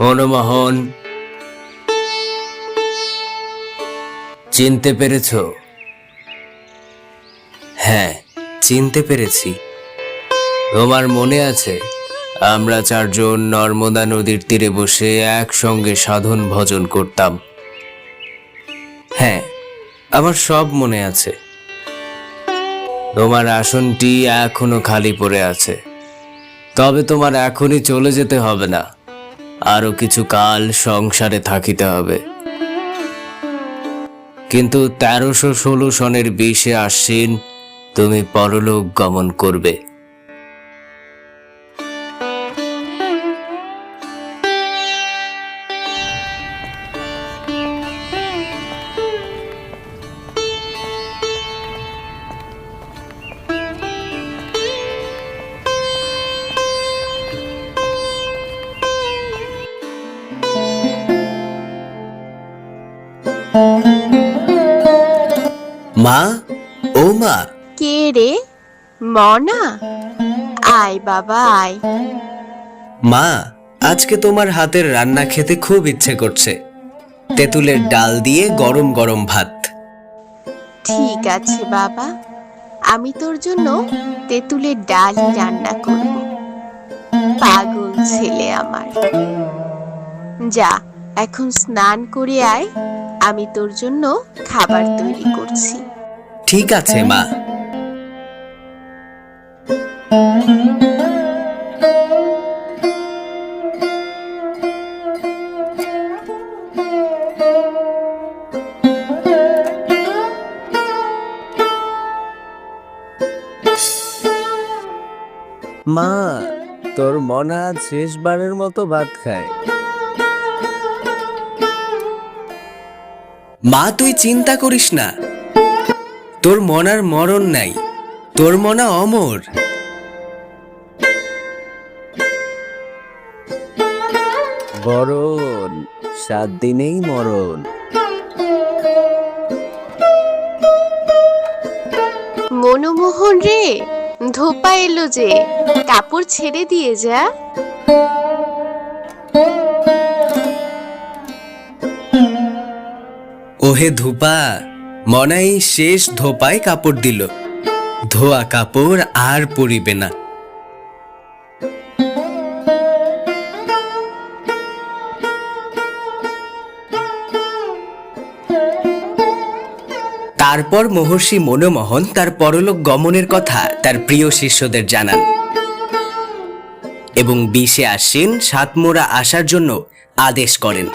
মনমোহন চিনতে পেরেছ? হ্যাঁ চিনতে পেরেছি। তোমার মনে আছে, আমরা চারজন নর্মদা নদীর তীরে বসে একসঙ্গে সাধন ভজন করতাম। হ্যাঁ আমার সব মনে আছে। তোমার আসনটি এখনও খালি পড়ে আছে। তবে তোমার এখনই চলে যেতে হবে না। আরও কিছু কাল সংসারে থাকিতে হবে। কিন্তু তেরোশো ষোলো সনের বিশে আশ্বিন তুমি পরলোক গমন করবে। মা ও মা। কে রে? মনা? আয় বাবা আয়। মা আজকে তোমার হাতের রান্না খেতে খুব ইচ্ছে করছে। তেঁতুলের ডাল দিয়ে গরম গরম ভাত। ঠিক আছে বাবা আমি তোর জন্য তেঁতুলের ডালই রান্না করব। পাগল ছেলে আমার। যা এখন স্নান করে আয় আমি তোর জন্য খাবার তৈরি করছি। ঠিক আছে মা। মা তোর মনা আজ শেষবারের মতো ভাত খায়। মা তুই চিন্তা করিস না। তোর মনার মরণ নাই তোর মনা অমর। বরণ সাত দিনেই মরণ। মনমোহন রে ধোপা এলো যে কাপড় ছেড়ে দিয়ে যা। ওহে ধূপা মনাই শেষ ধোপায় কাপড় দিল। ধোয়া কাপড় আর পরিবে না। তারপর মহর্ষি মনোমোহন তার পরলোক গমনের কথা তার প্রিয় শিষ্যদের জানান। এবং বিশে আসেন সাতমোরা আসার জন্য আদেশ করেন।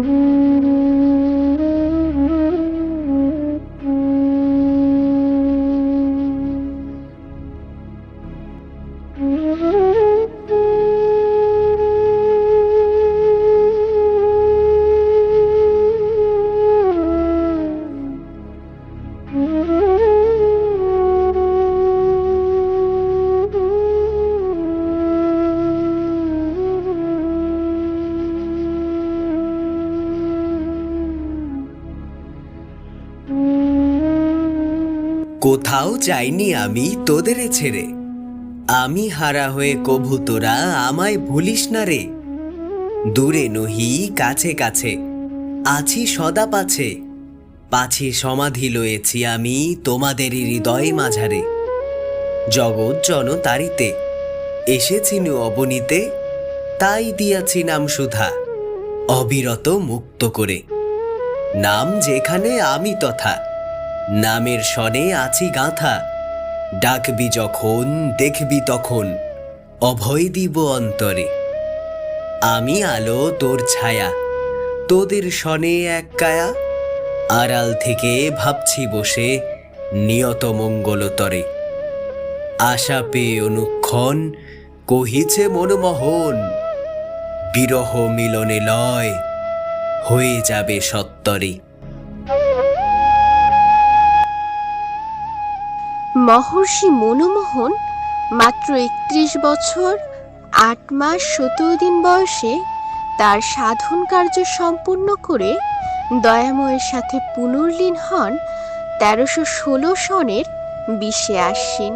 mm-hmm. কোথাও যাইনি আমি তোদের ছেড়ে। আমি হারা হয়ে কভু তোরা আমায় ভুলিস না রে। দূরে নহি, কাছে কাছে, আছি সদা পাছে। পাছি সমাধি লয়েছি আমি তোমাদেরই হৃদয় মাঝারে। জগৎ জন তারিতে এসেছিনু অবনীতে, তাই দিয়াছি নাম সুধা, অবিরত মুক্ত করে। নাম যেখানে আমি তথা নামের স্বরে আছি গাঁথা। ডাকবি যখন, দেখবি তখন, অভয় দিব অন্তরে। আমি আলো তোর ছায়া, তোদের সনে এক কায়া। আড়াল থেকে ভাবছি বসে, নিয়ত মঙ্গলতরে। আশা পেয়ে অনুক্ষণ, কহিছে মনমোহন, বিরহ মিলনে লয়, হয়ে যাবে সত্তরে। মহর্ষি মনমোহন মাত্র একত্রিশ বছর, আট মাস, সতেরো দিন বয়সে তার সাধন কার্য সম্পূর্ণ করে দয়াময়ের সাথে পুনর্লীন হন তেরোশো ষোলো সনের বিশে আশ্বিন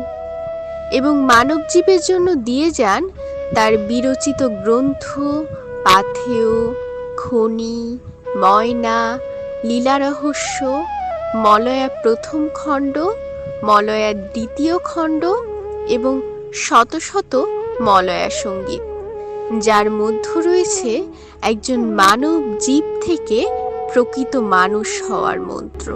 এবং মানব জীবের জন্য দিয়ে যান তার বিরচিত গ্রন্থ, পাথেয়, খনি, ময়না লীলা রহস্য মলয়া প্রথম খণ্ড মলয়া দ্বিতীয় খণ্ড এবং শত শত মলয়া সংগীত, যার মধ্য রয়েছে একজন মানব জীব থেকে প্রকৃত মানুষ হওয়ার মন্ত্র।